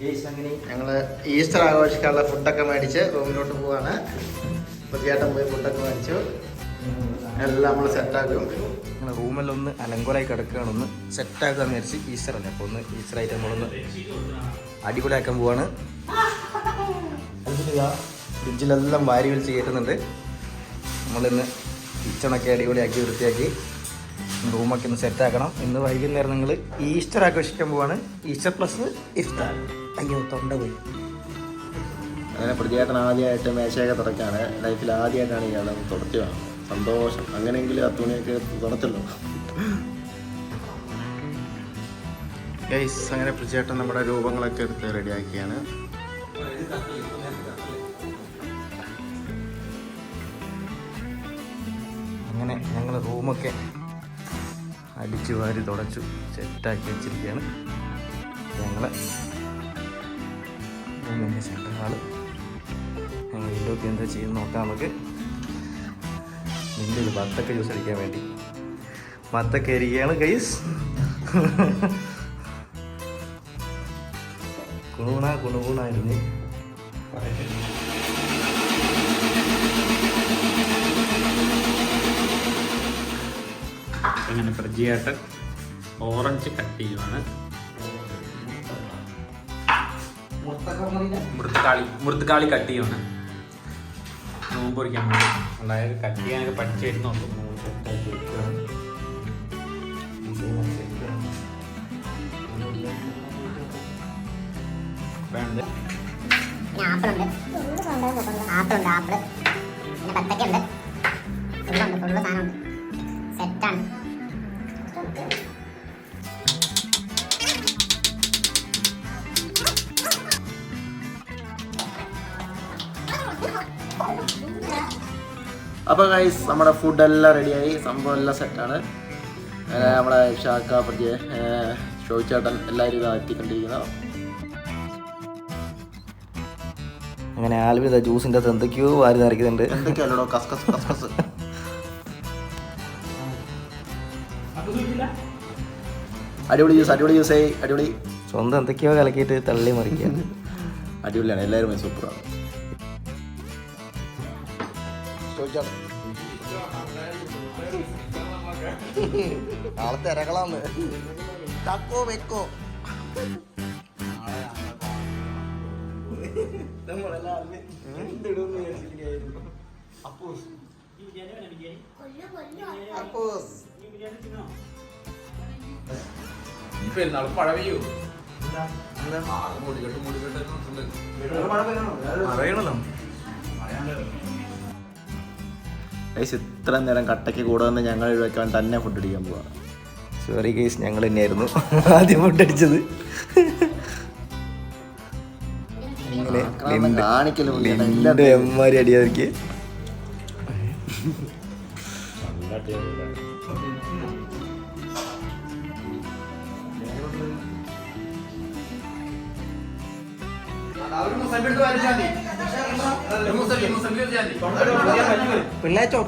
ഞങ്ങൾ ഈസ്റ്റർ ആഘോഷിക്കാനുള്ള ഫുഡൊക്കെ മേടിച്ച് റൂമിലോട്ട് പോവാണ്. പുതിയാട്ടം പോയി ഫുഡൊക്കെ മേടിച്ചു. എല്ലാം നമ്മൾ സെറ്റാക്കും. ഞങ്ങൾ റൂമെല്ലാം ഒന്ന് അലങ്കോലായി കിടക്കുകയാണ്. ഒന്ന് സെറ്റാക്കാന്ന് വിചാരിച്ച് ഈസ്റ്റർ അല്ലേ അപ്പോൾ ഒന്ന് ഈസ്റ്റർ ആയിട്ട് നമ്മളൊന്ന് അടിപൊളിയാക്കാൻ പോവാണ്. ഫ്രിഡ്ജിലെല്ലാം വാരി വലിച്ച് കയറ്റുന്നുണ്ട്. നമ്മളിന്ന് കിച്ചണൊക്കെ അടിപൊളിയാക്കി വൃത്തിയാക്കി. റൂമൊക്കെ ഒന്ന് സെറ്റാക്കണം. ഇന്ന് വൈകുന്നേരം നിങ്ങൾ ഈസ്റ്റർ ആഘോഷിക്കാൻ പോവാണ്. Easter plus Iftar. അയ്യോ തൊണ്ട പോയി അങ്ങനെ പ്രതിയേട്ടൻ ആദ്യമായിട്ട് മേശയൊക്കെ തുടക്കാണ് ലൈഫിൽ ആദ്യമായിട്ടാണ് ഇയാൾ തുടച്ചു കാണുന്നത്. സന്തോഷം. അങ്ങനെയെങ്കിലും ആ തുണിയൊക്കെ തുടച്ചല്ലോ. ഗൈസ് അങ്ങനെ പ്രതിയേട്ടൻ നമ്മുടെ രൂപങ്ങളൊക്കെ എടുത്ത് റെഡിയാക്കിയാണ്. അങ്ങനെ ഞങ്ങൾ റൂമൊക്കെ അടിച്ചു വാരി തുടച്ചു സെറ്റാക്കി വെച്ചിരിക്കുകയാണ്. ഞങ്ങളെ റൂമിന്റെ സെന്റർ ആൾ ഞങ്ങൾ എന്താ ചെയ്യുന്നത് നോക്കാം നമുക്ക്. നിന്റെ വത്തക്ക ജ്യൂസ് അടിക്കാൻ വേണ്ടി. വത്തക്ക ഇരിക്കുകയാണ് ഗൈസ് കുണുകുണ കുണുകുണായിരുന്നു അങ്ങനെ പ്രജിയായിട്ട് ഓറഞ്ച് കട്ട് ചെയ്യുവാണ്. മൃത്തുകാളി മൃത്തുകാളി കട്ട് ചെയ്യണം നോമ്പ് പൊറിക്കാൻ വേണ്ടി. അതായത് കട്ട് ചെയ്യാനൊക്കെ പഠിച്ചായിരുന്നു വേണ്ട? ഉണ്ട് ആപ്പിളുണ്ട്. ആപ്പിളുണ്ട് ആപ്പിൾ. പിന്നെ ബത്തക്കുണ്ട് അപ്പോൾ ഗൈസ് നമ്മുടെ ഫുഡ് ഫുഡെല്ലാം റെഡിയായി സംഭവം എല്ലാം സെറ്റാണ് നമ്മുടെ ഷാക്ക പ്രജയ ഷോയിച്ചേട്ടൻ എല്ലാവരും ഇതാ എത്തിക്കൊണ്ടിരിക്കുന്നത് അങ്ങനെ ആൽവിൻ ജ്യൂസിന്റെ അകത്ത് എന്തൊക്കെയോ വാരി നിറയ്ക്കുന്നുണ്ട്. എന്തൊക്കെയല്ലോ കസ്കസ് കസ്കസ് അടിപൊളി ജ്യൂസ് അടിപൊളി ജ്യൂസായി അടിപൊളി. സ്വന്തം എന്തൊക്കെയോ കലക്കിയിട്ട് തള്ളി മറിക്കുക അടിപൊളിയാണ് എല്ലാവരും സൂപ്പറാണ് നാളെ തിരകളാന്ന് തക്കോ വെക്കോ പറയണല്ലോ ഗൈസ് ഇത്ര നേരം കട്ടയ്ക്ക് കൂടെ വന്ന് ഞങ്ങൾ ഒഴിവാക്കാൻ തന്നെ ഫുഡ് അടിക്കാൻ പോവാ. സോറി ഗൈസ് ഞങ്ങൾ തന്നെയായിരുന്നു ആദ്യം ഫുഡ് അടിച്ചത്. ഇങ്ങനെ ആക്രാന്തം കാണിക്കൽ പുള്ളിയാണ്. ലിൻഡ് എമ്മാരി അടിയാതിരിക്കുക പിള്ളേച്ചോ